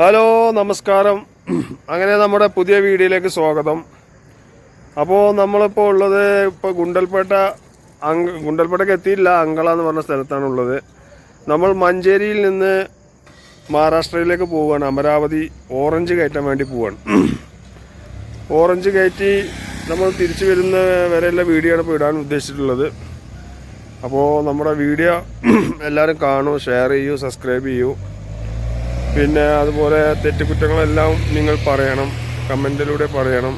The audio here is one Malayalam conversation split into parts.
ഹലോ നമസ്കാരം. അങ്ങനെ നമ്മുടെ പുതിയ വീഡിയോയിലേക്ക് സ്വാഗതം. അപ്പോൾ നമ്മളിപ്പോൾ ഉള്ളത് ഇപ്പോൾ ഗുണ്ടൽപേട്ട അങ് ഗുണ്ടൽപേട്ടയ്ക്ക് എത്തിയില്ല അങ്കള എന്ന് പറഞ്ഞ സ്ഥലത്താണ് ഉള്ളത്. നമ്മൾ മഞ്ചേരിയിൽ നിന്ന് മഹാരാഷ്ട്രയിലേക്ക് പോവുകയാണ്. അമരാവതി ഓറഞ്ച് കയറ്റാൻ വേണ്ടി പോവുകയാണ്. ഓറഞ്ച് കയറ്റി നമ്മൾ തിരിച്ചു വരുന്ന വരെയുള്ള വീഡിയോ ആണ് ഇപ്പോൾ ഇടാൻ ഉദ്ദേശിച്ചിട്ടുള്ളത്. അപ്പോൾ നമ്മുടെ വീഡിയോ എല്ലാവരും കാണൂ ഷെയർ ചെയ്യൂ സബ്സ്ക്രൈബ് ചെയ്യൂ. പിന്നെ അതുപോലെ തെറ്റുകുറ്റങ്ങളെല്ലാം നിങ്ങൾ പറയണം. കമന്റിലൂടെ പറയണം.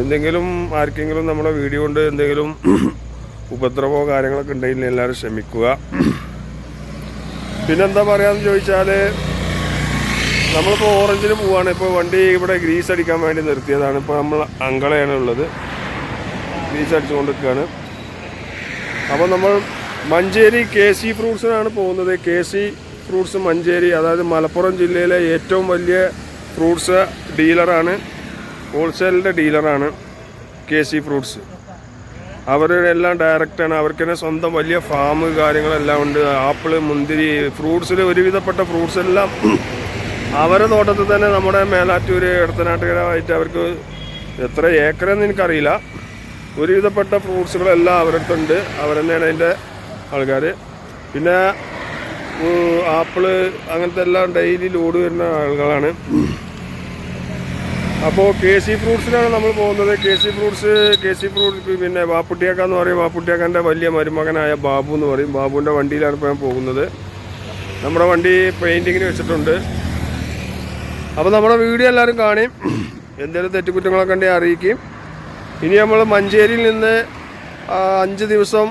എന്തെങ്കിലും ആർക്കെങ്കിലും നമ്മുടെ വീഡിയോ കൊണ്ട് എന്തെങ്കിലും ഉപദ്രവമോ കാര്യങ്ങളൊക്കെ ഉണ്ടെങ്കിൽ എല്ലാവരും ക്ഷമിക്കുക. പിന്നെന്താ പറയാന്ന് ചോദിച്ചാൽ നമ്മളിപ്പോൾ ഓറഞ്ചിന് പോവാണ്. ഇപ്പോൾ വണ്ടി ഇവിടെ ഗ്രീസ് അടിക്കാൻ വേണ്ടി നിർത്തിയതാണ്. ഇപ്പോൾ നമ്മൾ അങ്കളയാണ് ഉള്ളത്. ഗ്രീസ് അടിച്ചുകൊണ്ടിരിക്കുകയാണ് അപ്പോൾ നമ്മൾ മഞ്ചേരി കെ സി ഫ്രൂട്ട്സിനാണ് പോകുന്നത്. കെ സി ഫ്രൂട്ട്സ് മഞ്ചേരി അതായത് മലപ്പുറം ജില്ലയിലെ ഏറ്റവും വലിയ ഫ്രൂട്ട്സ് ഡീലറാണ് ഹോൾസെയിലിന്റെ ഡീലറാണ് കെ സി ഫ്രൂട്ട്സ്. അവരുടെ എല്ലാം ഡയറക്റ്റാണ് അവർക്ക് തന്നെ സ്വന്തം വലിയ ഫാം കാര്യങ്ങളെല്ലാം ഉണ്ട്. ആപ്പിൾ മുന്തിരി ഫ്രൂട്ട്സിൽ ഒരുവിധപ്പെട്ട ഫ്രൂട്ട്സ് എല്ലാം അവരുടെ തോട്ടത്തിൽ തന്നെ നമ്മുടെ മേലാറ്റൂർ ഇടത്തനാട്ടുകരമായിട്ട് അവർക്ക് എത്ര ഏക്കറെന്ന് എനിക്കറിയില്ല. ഒരുവിധപ്പെട്ട ഫ്രൂട്ട്സുകളെല്ലാം അവരുടെ അടുത്തുണ്ട്. അവർ തന്നെയാണ് അതിന്റെ ആൾക്കാർ പിന്നെ ആപ്പിൾ അങ്ങനത്തെ എല്ലാം ഡെയിലി ലോഡ് വരുന്ന ആളുകളാണ്. അപ്പോൾ കെ സി ഫ്രൂട്ട്സിനാണ് നമ്മൾ പോകുന്നത്. K C fruits K C fruits പിന്നെ വാപ്പുട്ടിയാക്ക എന്ന് പറയും. വാപ്പുട്ടിയാക്കാന്റെ വലിയ മരുമകനായ ബാബു എന്ന് പറയും. ബാബുവിന്റെ വണ്ടിയിലാണ് ഇപ്പോൾ ഞാൻ പോകുന്നത്. നമ്മുടെ വണ്ടി പെയിന്റിങ്ങിന് വെച്ചിട്ടുണ്ട്. അപ്പോൾ നമ്മുടെ വീഡിയോ എല്ലാവരും കാണും. എന്തെങ്കിലും തെറ്റുകുറ്റങ്ങളൊക്കെ ഉണ്ടെങ്കിൽ അറിയിക്കും. ഇനി നമ്മൾ മഞ്ചേരിയിൽ നിന്ന് അഞ്ച് ദിവസം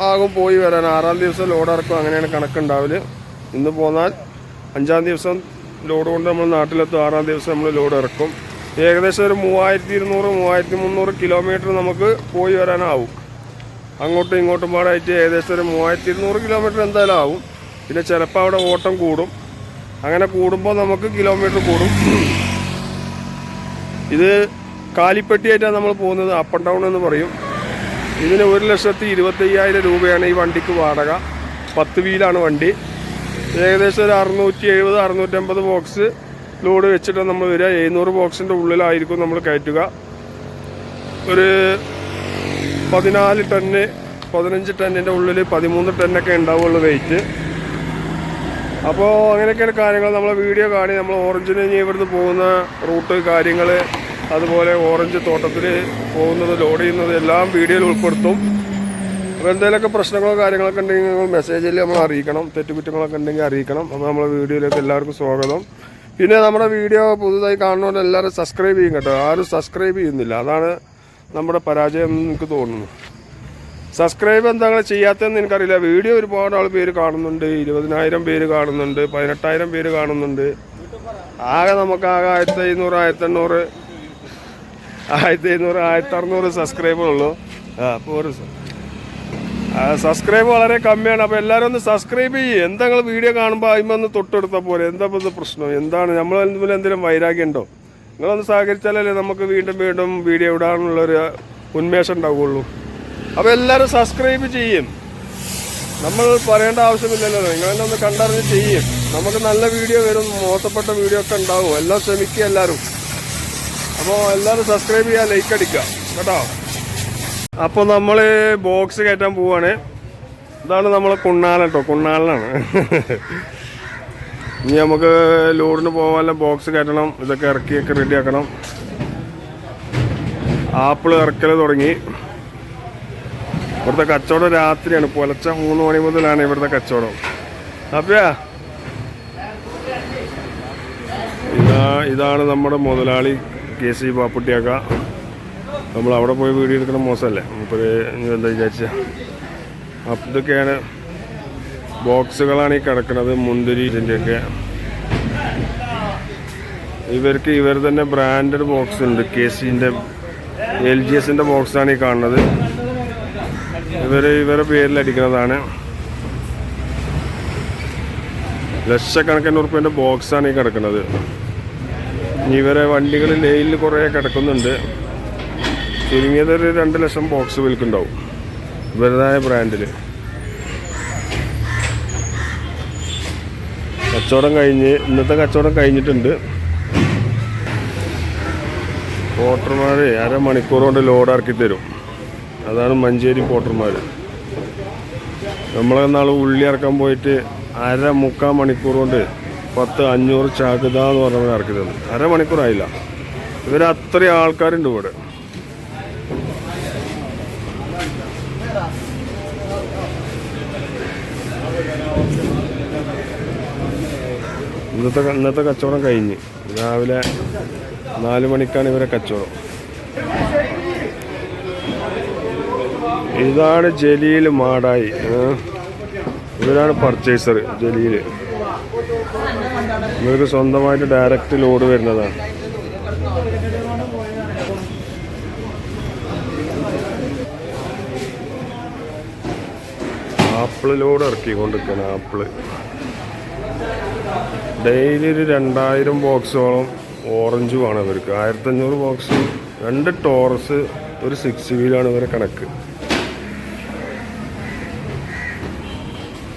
ആകും പോയി വരാൻ ആറാം ദിവസം ലോഡ് ഇറക്കും. അങ്ങനെയാണ് കണക്കുണ്ടാവൽ ഇന്ന് പോന്നാൽ അഞ്ചാം ദിവസം ലോഡ് കൊണ്ട് നമ്മൾ നാട്ടിലെത്തും. ആറാം ദിവസം നമ്മൾ ലോഡ് ഇറക്കും. ഏകദേശം ഒരു മൂവായിരത്തി ഇരുന്നൂറ് മൂവായിരത്തി മുന്നൂറ് കിലോമീറ്റർ നമുക്ക് പോയി വരാനാവും. അങ്ങോട്ടും ഇങ്ങോട്ടും പാടായിട്ട് ഏകദേശം ഒരു മൂവായിരത്തി ഇരുന്നൂറ് കിലോമീറ്റർ എന്തായാലും ആവും. പിന്നെ ചിലപ്പോൾ അവിടെ ഓട്ടം കൂടും. അങ്ങനെ കൂടുമ്പോൾ നമുക്ക് കിലോമീറ്റർ കൂടും. ഇത് കാലിപ്പെട്ടിയായിട്ടാണ് നമ്മൾ പോകുന്നത്. അപ്പ് ആൻഡ് ഡൗൺ എന്ന് പറയും. ഇതിന് ഒരു ലക്ഷത്തി ഇരുപത്തയ്യായിരം രൂപയാണ് ഈ വണ്ടിക്ക് വാടക. പത്ത് വീലാണ് വണ്ടി. ഏകദേശം ഒരു അറുന്നൂറ്റി എഴുപത് അറുന്നൂറ്റമ്പത് ബോക്സ് ലോഡ് വെച്ചിട്ട് നമ്മൾ വരിക. എഴുന്നൂറ് ബോക്സിന്റെ ഉള്ളിലായിരിക്കും നമ്മൾ കയറ്റുക. ഒരു പതിനാല് ടണ്ണ് പതിനഞ്ച് ടണ്ണിന്റെ ഉള്ളിൽ പതിമൂന്ന് ടണ്ണൊക്കെ ഉണ്ടാവുള്ളൂ വെയിറ്റ് അപ്പോൾ അങ്ങനെയൊക്കെയാണ് കാര്യങ്ങൾ നമ്മളെ വീഡിയോ കാണി നമ്മൾ ഇനി ഇവിടുന്ന് പോകുന്ന റൂട്ട് കാര്യങ്ങൾ അതുപോലെ ഓറഞ്ച് തോട്ടത്തിൽ പോകുന്നത് ലോഡ് ചെയ്യുന്നത് എല്ലാം വീഡിയോയിൽ ഉൾപ്പെടുത്തും. അപ്പോൾ എന്തെങ്കിലുമൊക്കെ പ്രശ്നങ്ങളോ കാര്യങ്ങളൊക്കെ ഉണ്ടെങ്കിൽ നിങ്ങൾ മെസ്സേജിൽ നമ്മൾ അറിയിക്കണം. തെറ്റുകുറ്റങ്ങളൊക്കെ ഉണ്ടെങ്കിൽ അറിയിക്കണം. അപ്പോൾ നമ്മളെ വീഡിയോയിലേക്ക് എല്ലാവർക്കും സ്വാഗതം. പിന്നെ നമ്മുടെ വീഡിയോ പുതുതായി കാണുന്നവർ എല്ലാവരും സബ്സ്ക്രൈബ് ചെയ്യും കേട്ടോ. ആരും സബ്സ്ക്രൈബ് ചെയ്യുന്നില്ല. അതാണ് നമ്മുടെ പരാജയം എന്ന് എനിക്ക് തോന്നുന്നു. സബ്സ്ക്രൈബ് എന്താണ് ചെയ്യാത്തതെന്ന് എനിക്കറിയില്ല. വീഡിയോ ഒരുപാട് ആൾ പേര് കാണുന്നുണ്ട്. ഇരുപതിനായിരം പേര് കാണുന്നുണ്ട്. പതിനെട്ടായിരം പേര് കാണുന്നുണ്ട്. ആകെ നമുക്ക് ആകെ ആയിരത്തി എഴുന്നൂറ് ആയിരത്തി എണ്ണൂറ് ആയിരത്തി എഴുന്നൂറ് ആയിരത്തി അറുന്നൂറ് സബ്സ്ക്രൈബർ ഉള്ളൂ ആ ആ, സബ്സ്ക്രൈബ് വളരെ കമ്മിയാണ്. അപ്പോൾ എല്ലാവരും ഒന്ന് സബ്സ്ക്രൈബ് ചെയ്യും. എന്താ നിങ്ങൾ വീഡിയോ കാണുമ്പോൾ അതിമൊന്ന് തൊട്ടെടുത്താൽ പോലെ? എന്താ ഇപ്പോൾ പ്രശ്നം? എന്താണ്? നമ്മൾ എന്തെങ്കിലും വൈരാഗ്യം ഉണ്ടോ? നിങ്ങളൊന്ന് സഹകരിച്ചാലല്ലേ നമുക്ക് വീണ്ടും വീണ്ടും വീഡിയോ ഇടാനുള്ളൊരു ഉന്മേഷം ഉണ്ടാവുകയുള്ളൂ. അപ്പോൾ എല്ലാവരും സബ്സ്ക്രൈബ് ചെയ്യും. നമ്മൾ പറയേണ്ട ആവശ്യമില്ലല്ലോ. നിങ്ങളെന്നെ ഒന്ന് കണ്ടറിഞ്ഞ് ചെയ്യും. നമുക്ക് നല്ല വീഡിയോ വരും മോശപ്പെട്ട വീഡിയോ ഒക്കെ ഉണ്ടാവും. എല്ലാം ശ്രമിക്കുക എല്ലാവരും. അപ്പോൾ എല്ലാവരും സബ്സ്ക്രൈബ് ചെയ്യുക ലൈക്ക് അടിക്കുക കേട്ടോ? അപ്പോൾ നമ്മൾ ബോക്സ് കയറ്റാൻ പോവാണ്. ഇതാണ് നമ്മളെ കുണ്ണാലൻ കേട്ടോ കുണ്ണാലനാണ്. ഇനി നമുക്ക് ലോഡിന് പോകാനുള്ള ബോക്സ് കയറ്റണം ഇതൊക്കെ ഇറക്കിയൊക്കെ റെഡിയാക്കണം ആപ്പിൾ ഇറക്കൽ തുടങ്ങി. ഇവിടുത്തെ കച്ചവടം രാത്രിയാണ് പുലച്ച മൂന്ന് മണി മുതലാണ് ഇവിടുത്തെ കച്ചവടം. ഇതാ ഇതാണ് നമ്മുടെ മുതലാളി. കെ സി പാപ്പുട്ടിയാക്ക നമ്മൾ അവിടെ പോയി വീഡിയോ എടുക്കണം മോശമല്ലേ? മൂപ്പര് ഇനി എന്താ വിചാരിച്ച? അപ്പം ഇതൊക്കെയാണ് ബോക്സുകളാണ് ഈ കിടക്കുന്നത് മുന്തിരി ഇതിന്റെയൊക്കെ. ഇവർക്ക് ഇവർ തന്നെ ബ്രാൻഡഡ് ബോക്സ് ഉണ്ട്. കെ സിന്റെ എൽ ജി എസിന്റെ ബോക്സാണ് ഈ കാണുന്നത്. ഇവർ ഇവരുടെ പേരിൽ അടിക്കുന്നതാണ് ലക്ഷക്കണക്കിന് ഉറുപ്പ്യന്റെ ബോക്സാണ് ഈ കിടക്കുന്നത് ഇവരെ വണ്ടികൾ ലേയിൽ കുറേ കിടക്കുന്നുണ്ട്. ചുരുങ്ങിയതൊരു രണ്ട് ലക്ഷം ബോക്സ് വിൽക്കുന്നുണ്ടാവും. ഇവരുടേതായ ബ്രാൻഡിൽ കച്ചവടം കഴിഞ്ഞ് ഇന്നത്തെ കച്ചവടം കഴിഞ്ഞിട്ടുണ്ട്. പോട്ടർമാർ അരമണിക്കൂർ കൊണ്ട് ലോഡ് ഇറക്കി തരും. അതാണ് മഞ്ചേരി പോട്ടർമാർ നമ്മളെന്നാൾ നാൾ ഉള്ളി ഇറക്കാൻ പോയിട്ട് അര മുക്കാൽ മണിക്കൂർ കൊണ്ട് പത്ത് അഞ്ഞൂറ് ചാകുത എന്ന് പറഞ്ഞവർ ഇറക്കി തന്നു. അരമണിക്കൂറായില്ല. ഇവർ അത്രയും ആൾക്കാരുണ്ട് ഇവിടെ. ഇന്നത്തെ ഇന്നത്തെ കച്ചവടം കഴിഞ്ഞ്. രാവിലെ നാല് മണിക്കാണ് ഇവരെ കച്ചവടം. ഇതാണ് ജലീൽ മാടായി? ഇവരാണ് പർച്ചേസർ ജലീൽ. ഇവർക്ക് സ്വന്തമായിട്ട് ഡയറക്റ്റ് ലോഡ് വരുന്നതാണ്. ആപ്പിൾ ലോഡ് ഇറക്കി കൊണ്ടിരിക്കണം ആപ്പിൾ. ഡെയിലി ഒരു രണ്ടായിരം ബോക്സോളം ഓറഞ്ചുമാണ് ഇവർക്ക്. ആയിരത്തഞ്ഞൂറ് ബോക്സ് രണ്ട് ടോറസ് ഒരു സിക്സ് വീലാണ് ഇവരെ കണക്ക്.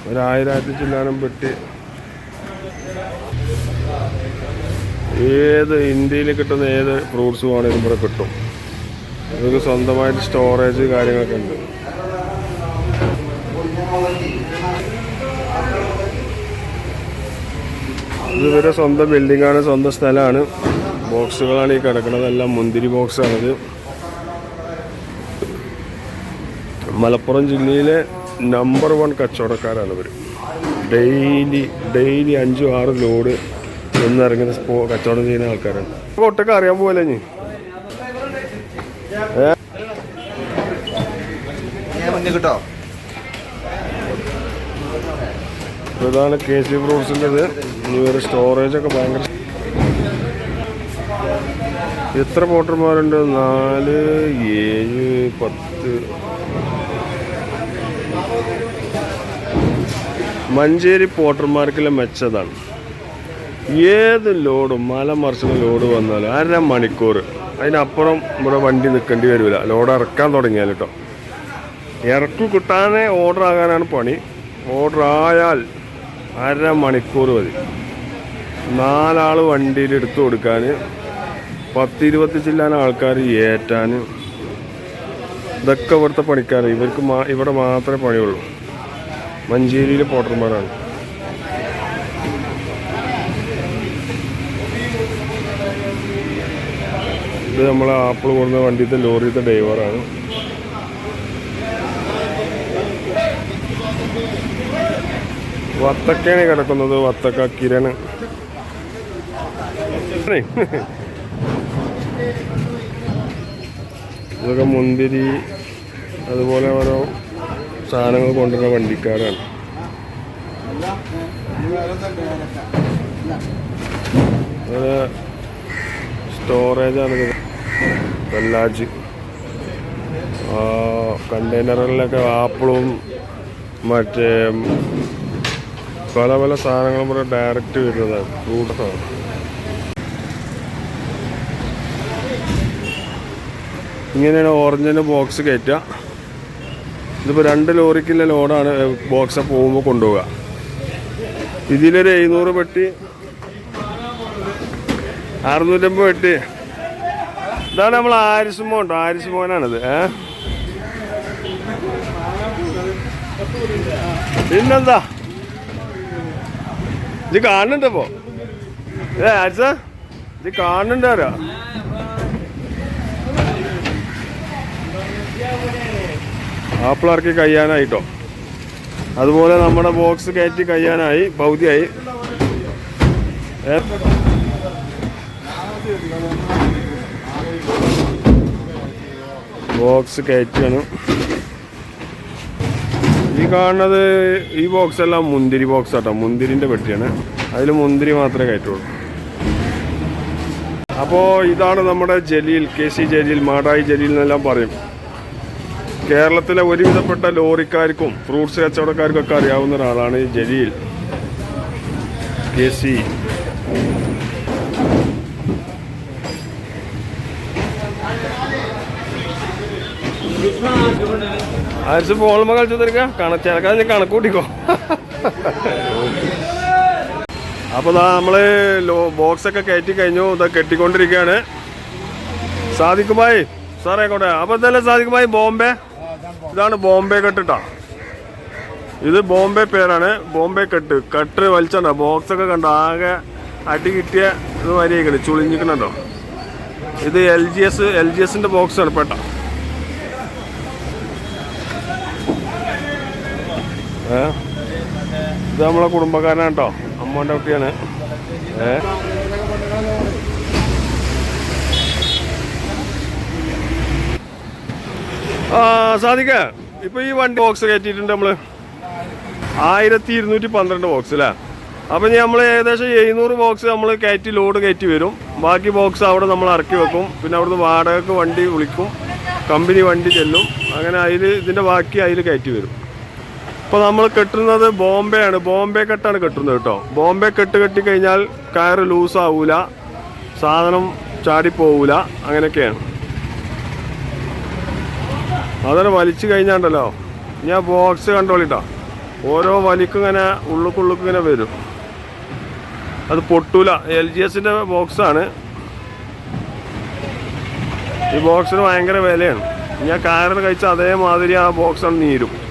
ഒരു ആയിരത്തി ചില്ലാനം പെട്ടി ഏത് ഇന്ത്യയിൽ കിട്ടുന്ന ഏത് ഫ്രൂട്ട്സ് ആണെങ്കിലും ഇവിടെ കിട്ടും. ഇതൊക്കെ സ്വന്തമായിട്ട് സ്റ്റോറേജ് കാര്യങ്ങളൊക്കെ ഉണ്ട്. ഇതുവരെ സ്വന്തം ബിൽഡിംഗ് ആണ് സ്വന്തം സ്ഥലമാണ്. ബോക്സുകളാണ് ഈ കിടക്കുന്നത്. എല്ലാം മുന്തിരി ബോക്സാണിത് മലപ്പുറം ജില്ലയിലെ നമ്പർ വൺ കച്ചവടക്കാരാണ് ഇവർ ഡെയിലി ഡെയിലി അഞ്ചും ആറ് ലോഡ് സ്പോ കച്ചവടം ചെയ്യുന്ന ആൾക്കാരാണ്. ഒട്ടൊക്കെ അറിയാൻ പോലെ ഇനി? മുന്നേ കിട്ടോ ഇതാണ് കെ സി ഫ്രൂട്ട്സിന്റെത്. ഇവർ സ്റ്റോറേജ് ഒക്കെ ഭയങ്കര എത്ര പോട്ടർമാരുണ്ട് നാല് ഏഴ് പത്ത്. മഞ്ചേരി പോട്ടർമാർക്കെല്ലാം മെച്ചതാണ്. ഏത് ലോഡും മല മറിച്ചുള്ള ലോഡ് വന്നാലും അര മണിക്കൂർ അതിനപ്പുറം ഇവിടെ വണ്ടി നിൽക്കേണ്ടി വരില്ല ലോഡ് ഇറക്കാൻ തുടങ്ങിയാൽ കേട്ടോ ഇറക്കി കിട്ടാനേ ഓർഡർ ആകാനാണ് പണി. ഓർഡർ ആയാൽ അര മണിക്കൂർ മതി. നാലാൾ വണ്ടിയിൽ എടുത്തു കൊടുക്കാൻ പത്തിരുപത്തി ചില്ലാൻ ആൾക്കാർ ഏറ്റാൻ ഇതൊക്കെ ഇവിടുത്തെ പണിക്കാർ ഇവർക്ക് മാ ഇവിടെ മാത്രമേ പണിയുള്ളൂ. മഞ്ചേരിയിലെ പോട്ടർമാരാണ് ഇത് നമ്മൾ ആപ്പിൾ കൊടുന്ന വണ്ടിത്തെ ലോറിയത്തെ ഡ്രൈവറാണ് വത്തക്കയാണ് കിടക്കുന്നത്. വത്തക്ക കിരണ്. ഇതൊക്കെ മുന്തിരി അതുപോലെ ഓരോ സാധനങ്ങൾ കൊണ്ടുവരുന്ന വണ്ടിക്കാരാണ്. സ്റ്റോറേജാണ് വെല്ലാജ് കണ്ടെയ്നറുകളിലൊക്കെ ആപ്പിളും മറ്റേ പല പല സാധനങ്ങളും കൂടെ ഡയറക്റ്റ് വരുന്നതാണ് ഫ്രൂട്ട്സാണ് ഇങ്ങനെയാണ് ഓറഞ്ചിന്റെ ബോക്സ് കയറ്റുക. ഇതിപ്പോൾ രണ്ട് ലോറിക്കുള്ള ലോഡാണ് ബോക്സ് പോകുമ്പോൾ കൊണ്ടുപോവുക. ഇതിലൊരു എഴുന്നൂറ് പെട്ടി അറുന്നൂറ്റമ്പത് പെട്ടി ഇതാണ് നമ്മൾ ആരിസ് മോൻ കേട്ടോ ആരിസ് മോനാണിത് ഏ? പിന്നെന്താ? ഇത് കാണുന്നുണ്ട് ഇപ്പോ. ഏ ആരിസ? ഇത് കാണുന്നുണ്ട് ആരാ? ആപ്പിൾ കഴിയാനായിട്ടോ. അതുപോലെ നമ്മുടെ ബോക്സ് കയറ്റി കഴിയാനായി പൗതിയായി. ഏ? ബോക്സ് കയറ്റാണ് ഈ കാണുന്നത് ഈ ബോക്സ് എല്ലാം മുന്തിരി ബോക്സ് ആട്ടോ. മുന്തിരിന്റെ പെട്ടിയാണ്. അതിൽ മുന്തിരി മാത്രമേ കയറ്റുള്ളൂ. അപ്പോൾ ഇതാണ് നമ്മുടെ ജലീൽ കെ സി ജലീൽ മാടായി ജലീൽ എന്നെല്ലാം പറയും. കേരളത്തിലെ ഒരുവിധപ്പെട്ട ലോറിക്കാർക്കും ഫ്രൂട്ട്സ് കച്ചവടക്കാർക്കൊക്കെ അറിയാവുന്ന ഒരാളാണ് ഈ ജലീൽ കെ സി ആരിച്ച് ഫോണുമ്പോൾ കളിച്ചു തീർക്കുക കണക്ക് ചിലക്കാതെ കണക്ക് കണക്കൂട്ടിക്കോ അപ്പോൾ ഇതാ നമ്മൾ ലോ ബോക്സൊക്കെ കയറ്റി കഴിഞ്ഞു. ഇതാ കെട്ടിക്കൊണ്ടിരിക്കുകയാണ്. സാധിക്കുമായി സാറേ ആയിക്കോട്ടെ അപ്പോൾ ഇതല്ലേ സാധിക്കുമായി ബോംബെ? ഇതാണ് ബോംബെ കെട്ടിട്ടാ ഇത് ബോംബെ പേരാണ്. ബോംബെ കെട്ട്. കട്ട് വലിച്ചണ്ട. ബോക്സ് ഒക്കെ കണ്ടോ? ആകെ അടി കിട്ടിയ ഇത് വരികയാണ്. ചുളിഞ്ഞിക്കണുണ്ടോ ഇത് L G S L G എസിന്റെ ബോക്സ് ആണ് പെട്ട ഏ? ഇത് നമ്മളെ കുടുംബക്കാരനാണ് കേട്ടോ അമ്മോന്റെ കുട്ടിയാണ്. ഏ? സാധിക്ക ഇപ്പൊ ഈ വണ്ടി ബോക്സ് കയറ്റിയിട്ടുണ്ട് നമ്മൾ. ആയിരത്തി ഇരുന്നൂറ്റി പന്ത്രണ്ട് ബോക്സ് അല്ലേ അപ്പം നമ്മൾ ഏകദേശം എഴുന്നൂറ് ബോക്സ് നമ്മൾ കയറ്റി ലോഡ് കയറ്റി വരും. ബാക്കി ബോക്സ് അവിടെ നമ്മൾ ഇറക്കി വെക്കും. പിന്നെ അവിടുന്ന് വാടകക്ക് വണ്ടി വിളിക്കും. കമ്പനി വണ്ടി ചെല്ലും. അങ്ങനെ അതിൽ ഇതിന്റെ ബാക്കി അതിൽ കയറ്റി വരും. ഇപ്പോൾ നമ്മൾ കെട്ടുന്നത് ബോംബെ ആണ് ബോംബെ കെട്ടാണ് കെട്ടുന്നത് കേട്ടോ. ബോംബെ കെട്ട് കെട്ടി കഴിഞ്ഞാൽ കയറ് ലൂസ് ആവൂല. സാധനം ചാടിപ്പോവൂല അങ്ങനെയൊക്കെയാണ്. അതന്നെ വലിച്ചു കഴിഞ്ഞാണ്ടല്ലോ. ഞാൻ ബോക്സ് കണ്ടോളിട്ടോ. ഓരോ വലിക്കും ഇങ്ങനെ ഉള്ളുക്കുള്ളുക്ക് ഇങ്ങനെ വരും. അത് പൊട്ടൂല. എൽ ജി എസിന്റെ ബോക്സാണ് ഈ ബോക്സിന് ഭയങ്കര വിലയാണ്. ഞാൻ കയറിൽ കഴിച്ച അതേമാതിരി ആ ബോക്സ് ബോക്സാണ് നീരും.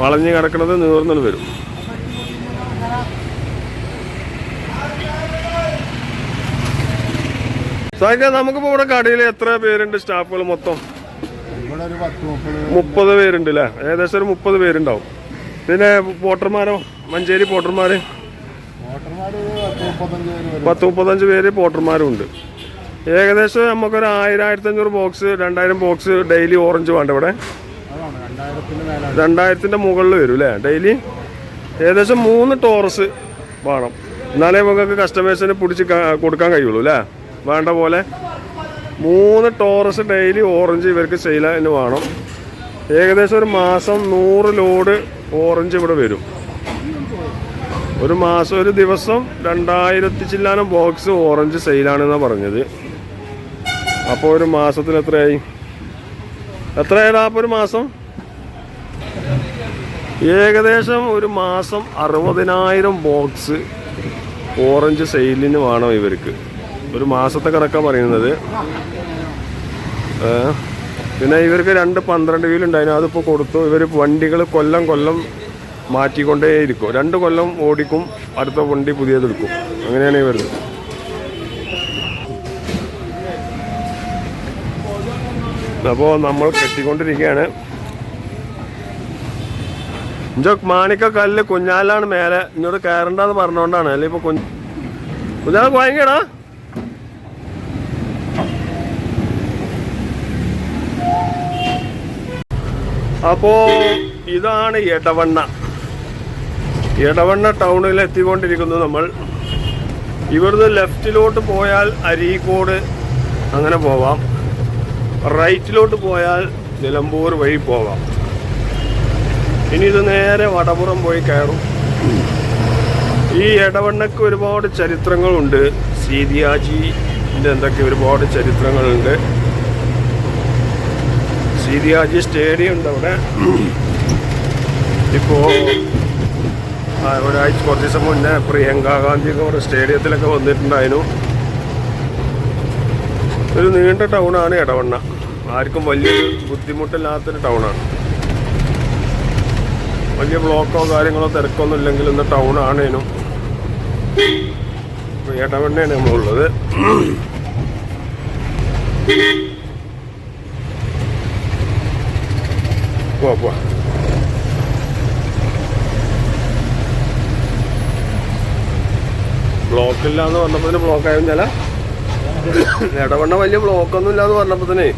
വളഞ്ഞ് കിടക്കുന്നത് നീർന്നു വരും. സാഹിത്യ നമുക്കിപ്പോ ഇവിടെ കടയിൽ എത്ര പേരുണ്ട് സ്റ്റാഫുകൾ മൊത്തം? മുപ്പത് പേരുണ്ട്. അല്ലേ ഏകദേശം ഒരു മുപ്പത് പേരുണ്ടാവും. പിന്നെ പോട്ടർമാരോ മഞ്ചേരി പോട്ടർമാര് പത്ത് മുപ്പത്തഞ്ച് പേര് പോട്ടർമാരും ഉണ്ട്. ഏകദേശം നമുക്കൊരു ആയിരം ആയിരത്തി അഞ്ഞൂറ് ബോക്സ് രണ്ടായിരം ബോക്സ് ഡെയിലി ഓറഞ്ച് വേണ്ട ഇവിടെ. രണ്ടായിരത്തിന്റെ മുകളിൽ വരും അല്ലേ? ഡെയിലി ഏകദേശം മൂന്ന് ടോറസ് വേണം. എന്നാലേ നമുക്ക് കസ്റ്റമേഴ്സിന് പിടിച്ച് കൊടുക്കാൻ കഴിയുള്ളൂ അല്ലേ? വേണ്ട പോലെ മൂന്ന് ടോറസ് ഡെയിലി ഓറഞ്ച് ഇവർക്ക് സെയിലിന് വേണം. ഏകദേശം ഒരു മാസം നൂറ് ലോഡ് ഓറഞ്ച് ഇവിടെ വരും. ഒരു മാസം ഒരു ദിവസം രണ്ടായിരത്തി ചില്ലാനം ബോക്സ് ഓറഞ്ച് സെയിലാണെന്നാണ് പറഞ്ഞത്. അപ്പോൾ ഒരു മാസത്തിന് എത്രയായി? എത്രയാടാ അപ്പോൾ ഒരു മാസം? ഏകദേശം ഒരു മാസം അറുപതിനായിരം ബോക്സ് ഓറഞ്ച് സെയിലിന് വേണം ഇവർക്ക്? ഒരു മാസത്തെ കണക്കാണ് പറയുന്നത്. പിന്നെ ഇവർക്ക് രണ്ട് പന്ത്രണ്ട് വീലുണ്ടായിരുന്നു അതിപ്പോൾ കൊടുത്തു. ഇവർ വണ്ടികൾ കൊല്ലം കൊല്ലം മാറ്റിക്കൊണ്ടേയിരിക്കും രണ്ട് കൊല്ലം ഓടിക്കും അടുത്ത വണ്ടി പുതിയതെടുക്കും അങ്ങനെയാണ് ഇവർ അപ്പോൾ നമ്മൾ കെട്ടിക്കൊണ്ടിരിക്കുകയാണ്. ഇഞ്ചോ മാണിക്ക കല്ല് കുഞ്ഞാലാണ് മേലെ. ഇങ്ങോട്ട് കയറണ്ടെന്ന് പറഞ്ഞോണ്ടാണ്. അല്ലെ ഇപ്പൊ കുഞ്ഞ് കുഞ്ഞാളെ വാങ്ങിക്കടാ അപ്പോ ഇതാണ് എടവണ്ണ. എടവണ്ണ ടൗണിൽ എത്തിക്കൊണ്ടിരിക്കുന്നു നമ്മൾ. ഇവിടുന്ന് ലെഫ്റ്റിലോട്ട് പോയാൽ അരീക്കോട് അങ്ങനെ പോവാം. റൈറ്റിലോട്ട് പോയാൽ നിലമ്പൂർ വഴി പോവാം. ഇനി ഇത് നേരെ വടപുറം പോയി കയറും. ഈ ഇടവണ്ണക്ക് ഒരുപാട് ചരിത്രങ്ങളുണ്ട്. സീതിയാജിന്റെ എന്തൊക്കെ ഒരുപാട് ചരിത്രങ്ങളുണ്ട്. സീതിയാജി സ്റ്റേഡിയം ഉണ്ട് അവിടെ. ഇപ്പോൾ ഒരാഴ്ച കുറച്ച് ദിവസം മുന്നേ പ്രിയങ്ക ഗാന്ധി അവിടെ സ്റ്റേഡിയത്തിലൊക്കെ വന്നിട്ടുണ്ടായിരുന്നു. ഒരു നീണ്ട ടൗണാണ് ഇടവണ്ണ ആർക്കും വലിയ ബുദ്ധിമുട്ടില്ലാത്തൊരു ടൗണാണ് വലിയ ബ്ലോക്കോ കാര്യങ്ങളോ തിരക്കൊന്നും ഇല്ലെങ്കിൽ ഇന്ന് ടൗൺ ആണേനും ഏട്ടവണ്ണയാണ് നമ്മളുള്ളത് ഇല്ല എന്ന് പറഞ്ഞപ്പോ ബ്ലോക്ക് ആയിരുന്നല്ല ഇടവണ്ണ വലിയ ബ്ലോക്ക് ഒന്നും എന്ന് പറഞ്ഞപ്പോ തന്നെ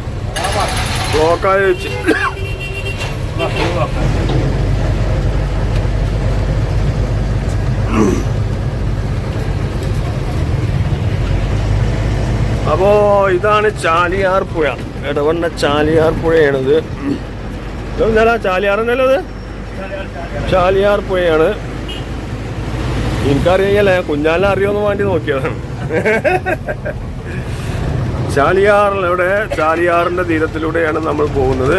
ബ്ലോക്കായി വെച്ച്. അപ്പോ ഇതാണ് ചാലിയാർ പുഴ. ഇടവണ്ണ ചാലിയാർ പുഴയാണിത്. ഇതെന്താ ചാലിയാർ തന്നെയല്ലേ അത് ചാലിയാർ പുഴയാണ്. എനിക്കറിയില്ലേ കുഞ്ഞാലിനെ അറിയോന്ന് വേണ്ടി നോക്കിയതാണ്. ചാലിയാറിലൂടെ ചാലിയാറിന്റെ തീരത്തിലൂടെയാണ് നമ്മൾ പോകുന്നത്.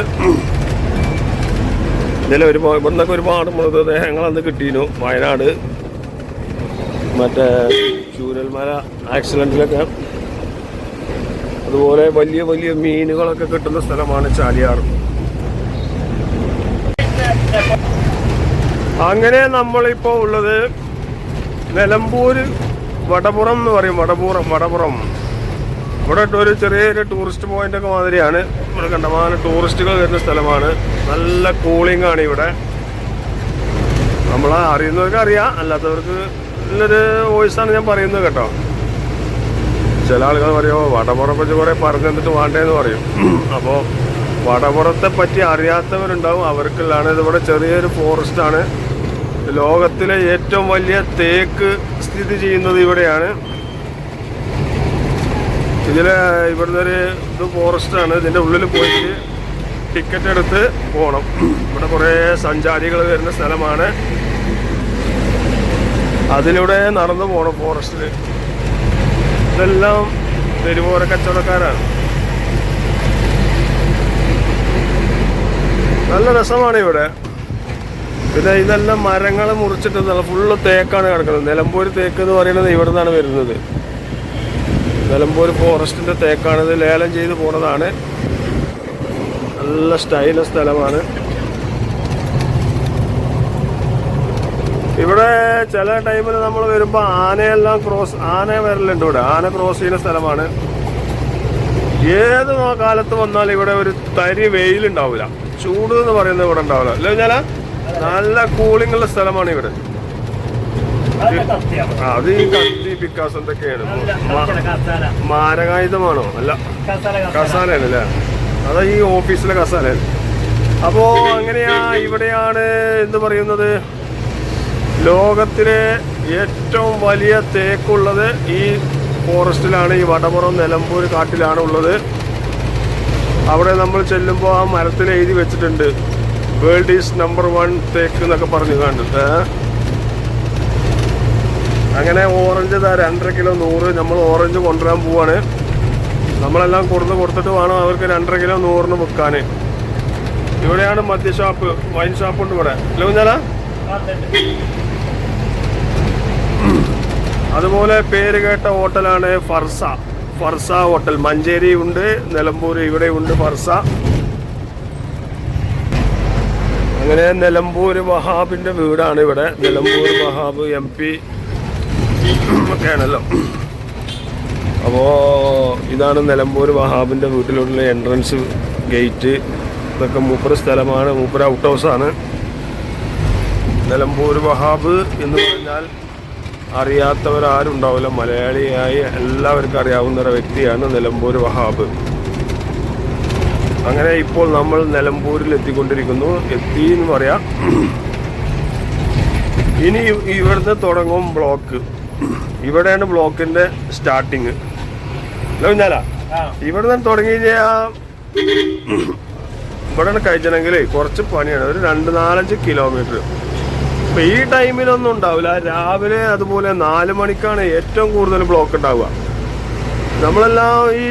ഇതിൽ ഒരുപാട് ഇവിടുന്നൊക്കെ ഒരുപാട് മൃതദേഹങ്ങൾ അന്ന് കിട്ടിയിരുന്നു വയനാട്. മറ്റേ ചൂരൽമല ആക്സിഡന്റിലൊക്കെ അതുപോലെ വലിയ വലിയ മീനുകളൊക്കെ കിട്ടുന്ന സ്ഥലമാണ് ചാലിയാർ. അങ്ങനെ നമ്മളിപ്പോൾ ഉള്ളത് നിലമ്പൂർ വടപുറം എന്ന് പറയും. വടപുറം വടപുറം. ഇവിടെ ഒരു ചെറിയൊരു ടൂറിസ്റ്റ് പോയിന്റ് ഒക്കെ മാതിരിയാണ്. ഇവിടെ കണ്ടമാനം ടൂറിസ്റ്റുകൾ വരുന്ന സ്ഥലമാണ്. നല്ല കൂളിംഗ് ആണ് ഇവിടെ. നമ്മൾ അറിയുന്നവർക്ക് അറിയാം. അല്ലാത്തവർക്ക് നല്ലൊരു വോയിസാണ് ഞാൻ പറയുന്നത് കേട്ടോ. ചില ആളുകൾ പറയുമോ വടപുറം പറ്റി കുറേ പറഞ്ഞു തന്നിട്ട് വേണ്ടേന്ന് പറയും. അപ്പോൾ വടപുറത്തെ പറ്റി അറിയാത്തവരുണ്ടാവും. അവർക്കുള്ളതാണ് ഇതിവിടെ ചെറിയൊരു ഫോറസ്റ്റ് ആണ്. ലോകത്തിലെ ഏറ്റവും വലിയ തേക്ക് സ്ഥിതി ചെയ്യുന്നത് ഇവിടെയാണ്. ഇതിൽ ഇവിടുന്ന് ഒരു ഇത് ഫോറസ്റ്റ് ആണ്. ഇതിന്റെ ഉള്ളിൽ പോയിട്ട് ടിക്കറ്റ് എടുത്ത് പോകണം ഇവിടെ കുറേ സഞ്ചാരികൾ വരുന്ന സ്ഥലമാണ്. അതിലൂടെ നടന്നു പോകണം ഫോറസ്റ്റിൽ ഇതെല്ലാം തെരുവോര കച്ചവടക്കാരാണ്. നല്ല രസമാണ് ഇവിടെ. പിന്നെ ഇതെല്ലാം മരങ്ങൾ മുറിച്ചിട്ട് നല്ല ഫുള്ള് തേക്കാണ് കിടക്കുന്നത്. നിലമ്പൂർ തേക്ക് എന്ന് പറയുന്നത് ഇവിടെ നിന്നാണ് വരുന്നത്. നിലമ്പൂർ ഫോറസ്റ്റിന്റെ തേക്കാണ് ഇത് ലേലം ചെയ്ത് പോണതാണ്. നല്ല സ്റ്റൈല സ്ഥലമാണ്. ഇവിടെ ചില ടൈമിൽ നമ്മൾ വരുമ്പോൾ ആനയെല്ലാം ക്രോസ് ആന വരലുണ്ട് ഇവിടെ. ആന ക്രോസ് ചെയ്യുന്ന സ്ഥലമാണ്. ഏത് കാലത്ത് വന്നാൽ ഇവിടെ ഒരു തരി വെയിലുണ്ടാവില്ല ചൂട് എന്ന് പറയുന്നത് ഇവിടെ ഉണ്ടാവില്ല. അല്ല ഞാൻ നല്ല കൂളിംഗ് ഉള്ള സ്ഥലമാണ് ഇവിടെ. അത് ഈ കത്തി പിക്കാസ് എന്തൊക്കെയാണ്? മാരകായുധമാണോ? അല്ല. കസാലയാണ് അല്ലേ? അതാ ഈ ഓഫീസിലെ കസാലയാണ് അപ്പോ അങ്ങനെയാ ഇവിടെയാണ് എന്ത് പറയുന്നത്? ലോകത്തിലെ ഏറ്റവും വലിയ തേക്കുള്ളത് ഈ ഫോറസ്റ്റിലാണ് ഈ വടപുറം നിലമ്പൂർ കാട്ടിലാണ് ഉള്ളത് അവിടെ നമ്മൾ ചെല്ലുമ്പോൾ ആ മരത്തിൽ എഴുതി വെച്ചിട്ടുണ്ട് വേൾഡ് ഈസ് നമ്പർ വൺ തേക്ക് എന്നൊക്കെ പറഞ്ഞു കണ്ടിട്ട്. അങ്ങനെ ഓറഞ്ച് ഇതാ രണ്ടര കിലോ നൂറ് നമ്മൾ ഓറഞ്ച് കൊണ്ടുവരാൻ പോവാണ്. നമ്മളെല്ലാം കൊടുത്ത് കൊടുത്തിട്ട് വേണം അവർക്ക് രണ്ടര കിലോ നൂറിന് വിൽക്കാൻ. ഇവിടെയാണ് മദ്യ ഷാപ്പ് വൈൻ ഷാപ്പ് ഉണ്ട് ഇവിടെ. അല്ലേ കുഞ്ഞാല? അതുപോലെ പേര് കേട്ട ഹോട്ടലാണ് ഫർസ. ഫർസ ഹോട്ടൽ. മഞ്ചേരി ഉണ്ട് നിലമ്പൂർ ഇവിടെ ഉണ്ട് ഫർസ. അങ്ങനെ നിലമ്പൂർ വഹാബിന്റെ വീടാണ് ഇവിടെ. നിലമ്പൂർ വഹാബ് എം പി ഒക്കെയാണല്ലോ. അപ്പോൾ ഇതാണ് നിലമ്പൂർ വഹാബിന്റെ വീട്ടിലോട്ടുള്ള എൻട്രൻസ് ഗേറ്റ് ഇതൊക്കെ മൂപ്പര സ്ഥലമാണ്. മൂപ്പര ഔട്ട് ഹൗസ് ആണ്. നിലമ്പൂർ വഹാബ് എന്ന് പറഞ്ഞാൽ അറിയാത്തവരാരും ഉണ്ടാവില്ല മലയാളിയായി എല്ലാവർക്കും അറിയാവുന്ന ഒരു വ്യക്തിയാണ് നിലമ്പൂർ വഹാബ്. അങ്ങനെ ഇപ്പോൾ നമ്മൾ നിലമ്പൂരിൽ എത്തിക്കൊണ്ടിരിക്കുന്നു. എത്തി എന്ന് പറയാം. ഇനി ഇവിടുന്ന് തുടങ്ങും ബ്ലോക്ക്. ഇവിടെയാണ് ബ്ലോക്കിന്റെ സ്റ്റാർട്ടിങ്. കുഞ്ഞാല. നിന്ന് തുടങ്ങി കഴിഞ്ഞാൽ ഇവിടെ കഴിച്ചണമെങ്കിൽ കുറച്ച് പണിയാണ്. ഒരു രണ്ട് നാലഞ്ച് കിലോമീറ്റർ. ഇപ്പൊ ഈ ടൈമിലൊന്നും ഉണ്ടാവില്ല. രാവിലെ അതുപോലെ നാല് മണിക്കാണ് ഏറ്റവും കൂടുതൽ ബ്ലോക്ക് ഉണ്ടാവുക. നമ്മളെല്ലാം ഈ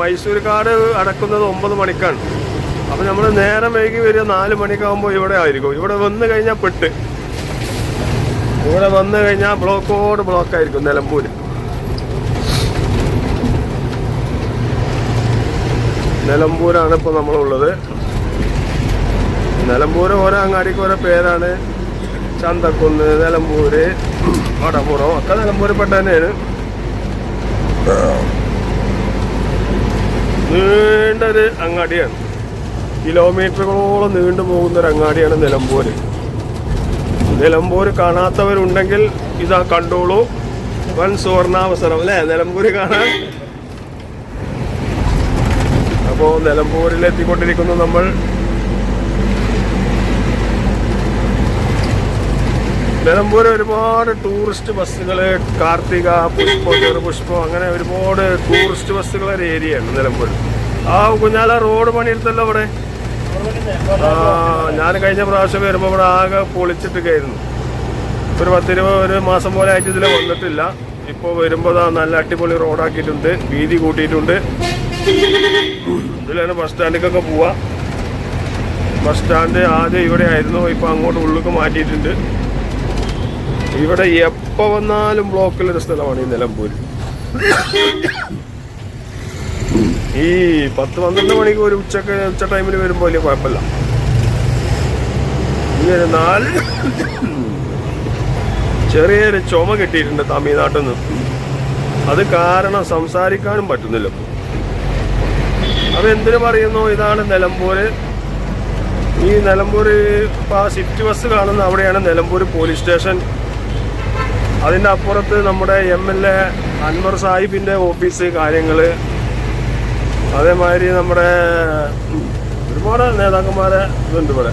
മൈസൂർ കാട് അടക്കുന്നത് ഒമ്പത് മണിക്കാണ്. അപ്പൊ നമ്മൾ നേരം വൈകി വരിക നാല് മണിക്കാകുമ്പോൾ ഇവിടെ ആയിരിക്കും. ഇവിടെ വന്നു കഴിഞ്ഞാൽ പെട്ട്. ഇവിടെ വന്നു കഴിഞ്ഞാൽ ബ്ലോക്കോട് ബ്ലോക്ക് ആയിരിക്കും നിലമ്പൂര്. നിലമ്പൂരാണ് ഇപ്പോൾ നമ്മളുള്ളത്. നിലമ്പൂർ ഓരോ അങ്ങാടിക്ക് ഓരോ പേരാണ്. ചന്തക്കുന്ന് നിലമ്പൂര് വടപുറം ഒക്കെ നിലമ്പൂര് പെട്ട തന്നെയാണ്. നീണ്ടൊരു അങ്ങാടിയാണ്. കിലോമീറ്ററുകളോളം നീണ്ടു പോകുന്ന ഒരു അങ്ങാടിയാണ് നിലമ്പൂര്. നിലമ്പൂര് കാണാത്തവരുണ്ടെങ്കിൽ ഇതാ കണ്ടോളൂ. വൻ സുവർണാവസരം അല്ലേ? നിലമ്പൂര് കാണാൻ. അപ്പോൾ നിലമ്പൂരിൽ എത്തിക്കൊണ്ടിരിക്കുന്നു നമ്മൾ. നിലമ്പൂർ ഒരുപാട് ടൂറിസ്റ്റ് ബസ്സുകൾ കാർത്തിക പുഷ്പം ചെറുപുഷ്പം അങ്ങനെ ഒരുപാട് ടൂറിസ്റ്റ് ബസ്സുകളുടെ ഒരു ഏരിയയാണ് നിലമ്പൂർ ആ കുഞ്ഞാല റോഡ് പണിയെടുത്തല്ലോ അവിടെ? ഞാൻ കഴിഞ്ഞ പ്രാവശ്യം വരുമ്പോൾ ഇവിടെ ആകെ പൊളിച്ചിട്ടൊക്കെയായിരുന്നു ഒരു പത്തിരുപത് ഒരു മാസം പോലെ ആയിട്ട് ഇതിൽ വന്നിട്ടില്ല. ഇപ്പോൾ വരുമ്പോൾ നല്ല അടിപൊളി റോഡാക്കിയിട്ടുണ്ട് വീതി കൂട്ടിയിട്ടുണ്ട്. ഇതിലാണ് ബസ് സ്റ്റാൻഡിലേക്കൊക്കെ പോവാം. ബസ് സ്റ്റാൻഡ് ആദ്യം ഇവിടെ ആയിരുന്നു ഇപ്പോൾ അങ്ങോട്ട് ഉള്ളിലേക്ക് മാറ്റിയിട്ടുണ്ട്. ഇവിടെ എപ്പ വന്നാലും ബ്ലോക്കിലൊരു സ്ഥലമാണ് ഈ നിലമ്പൂർ ഈ പത്ത് പന്ത്രണ്ട് മണിക്ക് ഒരു ഉച്ചയ്ക്ക് ഉച്ച ടൈമിൽ വരുമ്പോൾ വലിയ കുഴപ്പമില്ല. ഇങ്ങനെ നാല് ചെറിയൊരു ചുമ കിട്ടിയിട്ടുണ്ട് തമിഴ്നാട്ടിൽ നിന്ന് അത് കാരണം സംസാരിക്കാനും പറ്റുന്നില്ല. അതെന്തിനു പറയുന്നു? ഇതാണ് നിലമ്പൂര്. ഈ നിലമ്പൂർ ഇപ്പൊ ആ സിറ്റി ബസ് കാണുന്ന അവിടെയാണ് നിലമ്പൂർ പോലീസ് സ്റ്റേഷൻ. അതിന്റെ അപ്പുറത്ത് നമ്മുടെ എം എൽ എ അൻവർ സാഹിബിന്റെ ഓഫീസ് കാര്യങ്ങൾ അതേമാതിരി നമ്മുടെ ഒരുപാട് നേതാക്കന്മാരെ ഇതുണ്ട് ഇവിടെ.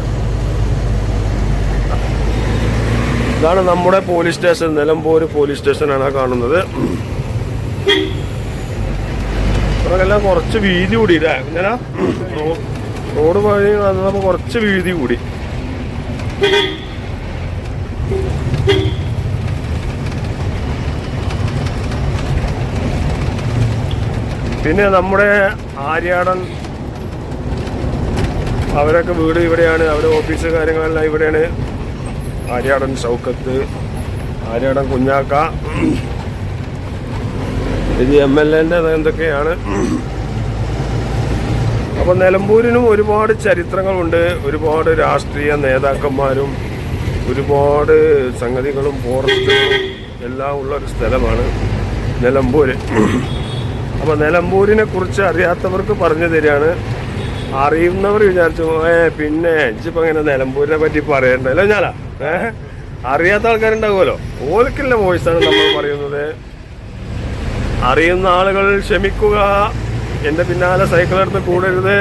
ഇതാണ് നമ്മുടെ പോലീസ് സ്റ്റേഷൻ നിലമ്പൂർ പോലീസ് സ്റ്റേഷനാണ് കാണുന്നത്. ഇവിടെല്ലാം കുറച്ച് വീതി കൂടി ഇല്ലേ? ഇങ്ങനെ റോഡ് വഴി വന്നപ്പോൾ കുറച്ച് വീതി കൂടി. പിന്നെ നമ്മുടെ ആര്യാടൻ അവരൊക്കെ വീട് ഇവിടെയാണ്. അവരുടെ ഓഫീസ് കാര്യങ്ങളെല്ലാം ഇവിടെയാണ്. ആര്യാടൻ ഷൗക്കത്ത് ആര്യാടൻ കുഞ്ഞാക്ക. ഇത് എം എൽ എന്റെ എന്തൊക്കെയാണ്? അപ്പോൾ നിലമ്പൂരിനും ഒരുപാട് ചരിത്രങ്ങളുണ്ട്. ഒരുപാട് രാഷ്ട്രീയ നേതാക്കന്മാരും ഒരുപാട് സംഗതികളും ഫോറസ്റ്റുകളും എല്ലാം ഉള്ള ഒരു സ്ഥലമാണ് നിലമ്പൂര്. അപ്പോൾ നിലമ്പൂരിനെ കുറിച്ച് അറിയാത്തവർക്ക് പറഞ്ഞു തരികയാണ്. അറിയുന്നവർ വിചാരിച്ചു ഏ പിന്നെ ഇജ്ജിപ്പോ ഇങ്ങനെ നിലമ്പൂരിനെ പറ്റി പറയണ്ടല്ലോ ഞാനാ? ഏഹ് അറിയാത്ത ആൾക്കാരുണ്ടാവുമല്ലോ. ഓൽക്കുള്ള വോയിസാണ് നമ്മൾ പറയുന്നത്. അറിയുന്ന ആളുകൾ ക്ഷമിക്കുക. എന്റെ പിന്നാലെ സൈക്കിൾ എടുത്ത് കൂടരുത്.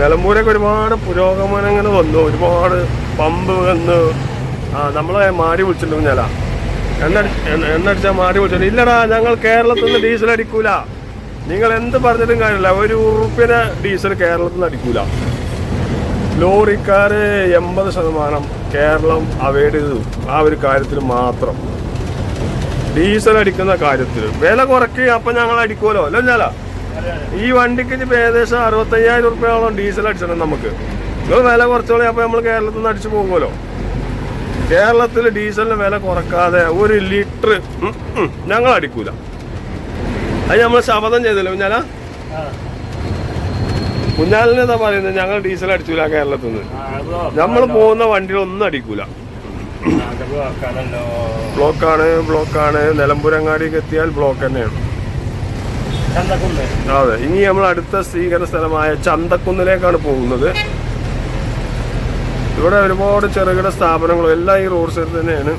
നിലമ്പൂരൊക്കെ ഒരുപാട് പുരോഗമനങ്ങൾ വന്നു. ഒരുപാട് പമ്പ് വന്നു. ആ നമ്മളെ മാടി വിളിച്ചിട്ടുണ്ടെന്ന് ഞാനാ. എണ്ണടിച്ചാൽ മാറി വിളിച്ചു. ഇല്ലടാ ഞങ്ങൾ കേരളത്തിൽ നിന്ന് ഡീസൽ അടിക്കൂല. നിങ്ങൾ എന്ത് പറഞ്ഞിട്ടും കാര്യമില്ല. ഒരു ഉറുപ്പിന് ഡീസൽ കേരളത്തിൽ നിന്ന് അടിക്കൂല. ലോറിക്കാര് എൺപത് ശതമാനം കേരളം അവൈഡ് ചെയ്തു. ആ ഒരു കാര്യത്തിൽ മാത്രം. ഡീസൽ അടിക്കുന്ന കാര്യത്തിൽ. വില കുറയ്ക്കുക അപ്പൊ ഞങ്ങൾ അടിക്കുമല്ലോ. അല്ല ഞാല ഈ വണ്ടിക്ക് ഇപ്പൊ ഏകദേശം അറുപത്തയ്യായിരം ഉറുപ്പ്യോളം ഡീസൽ അടിച്ചിട്ടുണ്ട് നമുക്ക്. നിങ്ങൾ വില കുറച്ചോളെ അപ്പൊ നമ്മൾ കേരളത്തിൽ നിന്ന് അടിച്ചു പോകുമല്ലോ കേരളത്തിൽ ഡീസലിന് വില കുറക്കാതെ ഒരു ലിറ്റർ ഞങ്ങൾ അടിക്കൂല. അത് നമ്മൾ ശപഥം ചെയ്തല്ലോ കുഞ്ഞാല? കുഞ്ഞാലിന് എന്താ പറയുന്നത്? ഞങ്ങൾ ഡീസൽ അടിക്കൂല കേരളത്തിൽ നിന്ന് നമ്മൾ പോകുന്ന വണ്ടിയിൽ ഒന്നും അടിക്കൂല. ബ്ലോക്കാണ് ബ്ലോക്കാണ്. നിലമ്പൂരങ്ങാടിക്ക് എത്തിയാൽ ബ്ലോക്ക് തന്നെയാണ്. അതെ ഇനി നമ്മൾ അടുത്ത സ്വീകരണ സ്ഥലമായ ചന്തക്കുന്നിലേക്കാണ് പോകുന്നത്. ഇവിടെ ഒരുപാട് ചെറുകിട സ്ഥാപനങ്ങളും എല്ലാം ഈ റോഡ് സൈഡിൽ തന്നെയാണ്.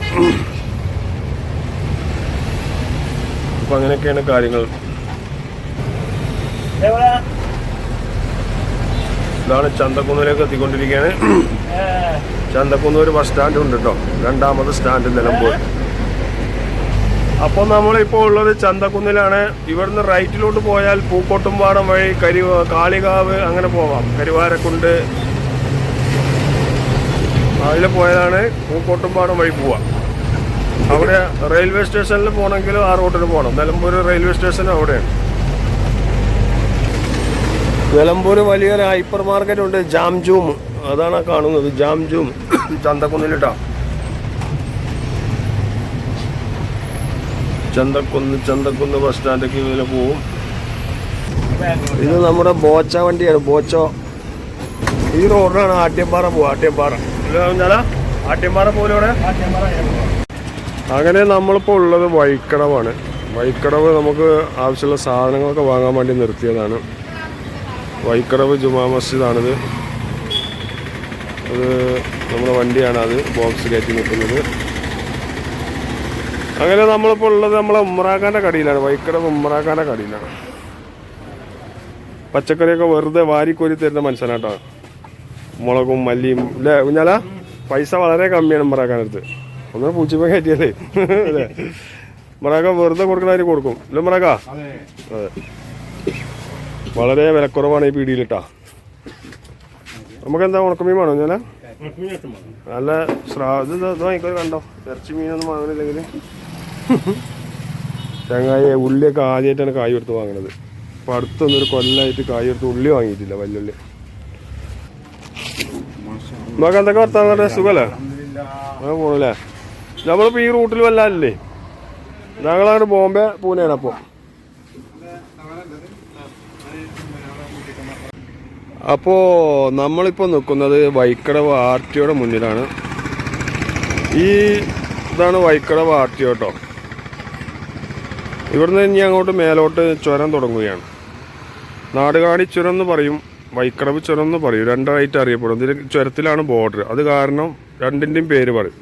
അപ്പൊ അങ്ങനെയൊക്കെയാണ് കാര്യങ്ങൾ. ഇതാണ് ചന്തക്കുന്നിലേക്ക് എത്തിക്കൊണ്ടിരിക്കുകയാണ്. ചന്തക്കുന്ന് ഒരു ബസ് സ്റ്റാൻഡ് ഉണ്ട് കേട്ടോ. രണ്ടാമത് സ്റ്റാൻഡ് നിലമ്പൂർ. അപ്പോൾ നമ്മളിപ്പോൾ ഉള്ളത് ചന്തക്കുന്നിലാണ്. ഇവിടുന്ന് റൈറ്റിലോട്ട് പോയാൽ പൂക്കോട്ടുംപാടം വഴി കരി കാളികാവ് അങ്ങനെ പോവാം. കരുവാരക്കുണ്ട് അതിൽ പോയതാണ് പൂക്കോട്ടുംപാടം വഴി പോവാം. അവിടെ റെയിൽവേ സ്റ്റേഷനിൽ പോകണമെങ്കിൽ ആ റോട്ടിൽ പോകണം നിലമ്പൂർ റെയിൽവേ സ്റ്റേഷൻ അവിടെയാണ്. നിലമ്പൂർ വലിയൊരു ഹൈപ്പർ മാർക്കറ്റ് ഉണ്ട് ജാംജൂം. അതാണ് കാണുന്നത് ജാംജൂം. ചന്തക്കുന്നിലിട്ടാ. ചന്തക്കുന്ന് ചന്തക്കുന്ന് ബസ് സ്റ്റാൻഡൊക്കെ ഇങ്ങനെ പോവും. ഇത് നമ്മുടെ ബോച്ച വണ്ടിയാണ് ബോച്ചോ. ഈ റോഡിലാണ് ആട്യമ്പാറ പോവുക ആട്യമ്പാറ അങ്ങനെ നമ്മളിപ്പോൾ ഉള്ളത് വഴിക്കടവാണ് വഴിക്കടവ് നമുക്ക് ആവശ്യമുള്ള സാധനങ്ങളൊക്കെ വാങ്ങാൻ വേണ്ടി നിർത്തിയതാണ്. വൈക്കടവ് ജുമാ മസ്ജിദാണിത്. അത് നമ്മുടെ വണ്ടിയാണ് അത് ബോക്സ് കയറ്റി നിൽക്കുന്നത്. അങ്ങനെ നമ്മളിപ്പോൾ ഉള്ളത് നമ്മളെ ഉമ്മറാക്കാന്റെ കടയിലാണ്. വൈക്കടവ് ഉമ്മറാക്കാന്റെ കടയിലാണ്. പച്ചക്കറിയൊക്കെ വെറുതെ വാരിക്കോരി തരുന്ന മനുഷ്യനാട്ടോ. മുളകും മല്ലിയും അല്ലേ കുഞ്ഞാല? പൈസ വളരെ കമ്മിയാണ് മറാക്കാനടുത്ത്. ഒന്നും പൂച്ചിപ്പ കയറ്റിയല്ലേ? അല്ലേ? മറാക്ക വെറുതെ കൊടുക്കണവര് കൊടുക്കും. അല്ലേ മറാക്ക? അതെ. വളരെ വിലക്കുറവാണ് ഈ പീടിയിലിട്ടാ. നമുക്ക് എന്താ ഉണക്കമീൻ വേണോ ഞാൻ നല്ല ശ്രാ ഇത് ഇത് ഇത് വാങ്ങിക്കോ കണ്ടോ? ഇറച്ചി മീനൊന്നും വാങ്ങണില്ലെങ്കിൽ ചങ്ങായി ഉള്ളിയൊക്കെ ആദ്യമായിട്ടാണ് കായ് എടുത്ത് വാങ്ങണത്. അപ്പം അടുത്തൊന്നൊരു ഒരു കൊല്ലമായിട്ട് കായ് എടുത്ത് ഉള്ളി വാങ്ങിയിട്ടില്ല വല്ലുള്ളി നമുക്ക് എന്തൊക്കെ വർത്താൻ സുഖല്ലേ? അങ്ങനെ പോണല്ലേ? നമ്മളിപ്പോ ഈ റൂട്ടിൽ വല്ലാല്ലേ ഞങ്ങളാണ് ബോംബെ പൂനെയാണ് അപ്പോ. അപ്പോ നമ്മളിപ്പോ നിൽക്കുന്നത് വൈക്കടവ് ആർ ടിയുടെ മുന്നിലാണ്. ഈ ഇതാണ് വൈക്കടവ് ആർ കേട്ടോ ഇവിടുന്ന് ഇനി അങ്ങോട്ട് മേലോട്ട് ചുരം തുടങ്ങുകയാണ്. നാടുകാണി ചുരം എന്ന് പറയും. വൈക്കടവ് ചുരം എന്ന് പറയും രണ്ടായിട്ട് അറിയപ്പെടും. ഇതിൽ ചുരത്തിലാണ് ബോർഡർ അത് കാരണം രണ്ടിന്റെയും പേര് പറയും.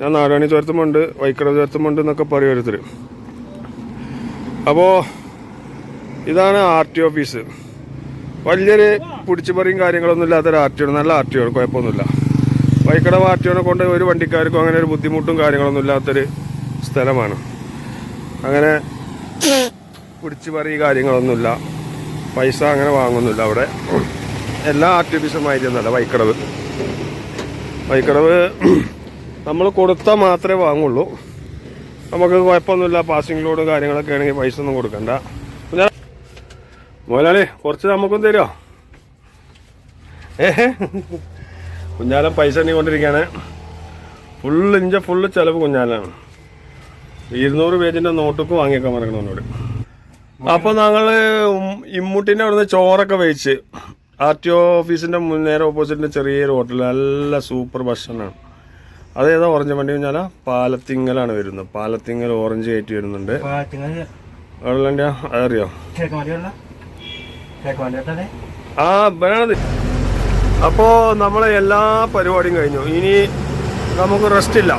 ഞാൻ നാരായണി ചുരത്തുമുണ്ട് വൈക്കടവ് ചുരത്തുമുണ്ട് എന്നൊക്കെ പറയും ഓരോരുത്തർ അപ്പോൾ ഇതാണ് ആർ ടി ഓഫീസ്. വലിയൊരു പിടിച്ചുപറിയും കാര്യങ്ങളൊന്നും ഇല്ലാത്തൊരു ആർ ടി നല്ല ആർ ടി ആണ് കുഴപ്പമൊന്നുമില്ല. വൈക്കടവ് ആർ ടി ഒനെ കൊണ്ട് ഒരു വണ്ടിക്കാർക്കും അങ്ങനെ ഒരു ബുദ്ധിമുട്ടും കാര്യങ്ങളൊന്നും ഇല്ലാത്തൊരു സ്ഥലമാണ്. അങ്ങനെ പിടിച്ചുപറി കാര്യങ്ങളൊന്നുമില്ല. പൈസ അങ്ങനെ വാങ്ങുന്നില്ല അവിടെ. എല്ലാ ആർട്ടിഫിഷ്യമായിരുന്നല്ല വൈക്കടവ്. വൈക്കടവ് നമ്മൾ കൊടുത്താൽ മാത്രമേ വാങ്ങുള്ളൂ. നമുക്ക് കുഴപ്പമൊന്നുമില്ല പാസിംഗ് ലോഡ് കാര്യങ്ങളൊക്കെ ആണെങ്കിൽ പൈസ ഒന്നും കൊടുക്കണ്ട. മോലാളി കുറച്ച് നമുക്കും തരുമോ ഏഹ്? കുഞ്ഞാലം പൈസ എണ്ണി കൊണ്ടിരിക്കുകയാണ് ഫുള്ള് ഇഞ്ച ഫുള്ള് ചിലവ് കുഞ്ഞാലാണ് ഇരുന്നൂറ് പേജിന്റെ നോട്ടൊക്കെ വാങ്ങിയേക്കാൻ പറയണം എന്നോട് അപ്പൊ ഞങ്ങൾ ഇമ്മൂട്ടിന്റെ അവിടുന്ന് ചോറൊക്കെ വെച്ച് ആർ ടി ഒ ഓഫീസിന്റെ നേരെ ഓപ്പോസിറ്റിന്റെ ചെറിയൊരു ഹോട്ടൽ നല്ല സൂപ്പർ ഭക്ഷണമാണ് അതേതാ ഓറഞ്ച് വണ്ടി കഴിഞ്ഞാൽ പാലത്തിങ്ങലാണ് വരുന്നത്. പാലത്തിങ്ങൽ ഓറഞ്ച് കയറ്റി വരുന്നുണ്ട്. അതറിയോ? ആ വേണത്. അപ്പോ നമ്മളെ എല്ലാ പരിപാടിയും കഴിഞ്ഞു. ഇനി നമുക്ക് റെസ്റ്റ് ഇല്ല.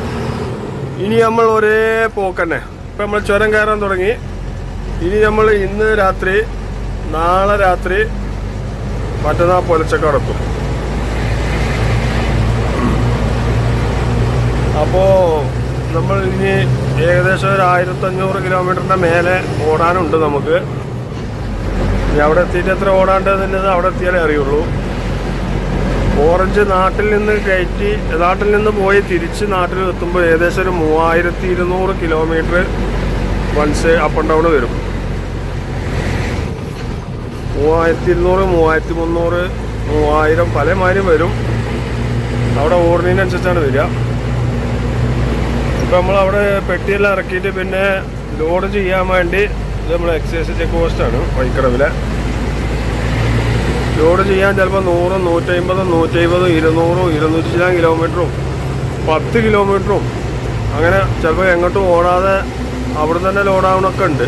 ഇനി നമ്മൾ ഒരേ പോക്കന്നെ. ഇപ്പൊ നമ്മൾ ചുരം കയറാൻ തുടങ്ങി. ഇനി നമ്മൾ ഇന്ന് രാത്രി നാളെ രാത്രി മറ്റന്നാൾ പൊലച്ചക്കടത്തും അപ്പോൾ നമ്മൾ ഇനി ഏകദേശം ഒരു ആയിരത്തഞ്ഞൂറ് കിലോമീറ്ററിന്റെ മേലെ ഓടാനുണ്ട് നമുക്ക്. ഇനി അവിടെ എത്തിയിട്ട് എത്ര ഓടാണ്ടെന്നുള്ളത് അവിടെ എത്തിയാലേ അറിയുള്ളൂ. ഓറഞ്ച് നാട്ടിൽ നിന്ന് കയറ്റി നാട്ടിൽ നിന്ന് പോയി തിരിച്ച് നാട്ടിൽ എത്തുമ്പോൾ ഏകദേശം ഒരു മൂവായിരത്തി ഇരുന്നൂറ് kilometre once up and down വരും. മൂവായിരത്തി ഇരുന്നൂറ് മൂവായിരത്തി മുന്നൂറ് മൂവായിരം പല മാതിരിയും വരും. അവിടെ ഓടുന്നതിനനുസരിച്ചാണ് വരിക. ഇപ്പം നമ്മൾ അവിടെ പെട്ടിയെല്ലാം ഇറക്കിയിട്ട് പിന്നെ ലോഡ് ചെയ്യാൻ വേണ്ടി ഇത് നമ്മൾ എക്സൈസ് ചെക്ക് പോസ്റ്റാണ് വൈക്കടവിലെ ലോഡ് ചെയ്യാൻ ചിലപ്പോൾ നൂറും നൂറ്റമ്പതും നൂറ്റമ്പതും ഇരുന്നൂറും ഇരുന്നൂറ്റി ചില കിലോമീറ്ററും പത്ത് കിലോമീറ്ററും അങ്ങനെ ചിലപ്പോൾ എങ്ങോട്ടും ഓടാതെ അവിടെ തന്നെ ലോഡാവണമൊക്കെ ഉണ്ട്.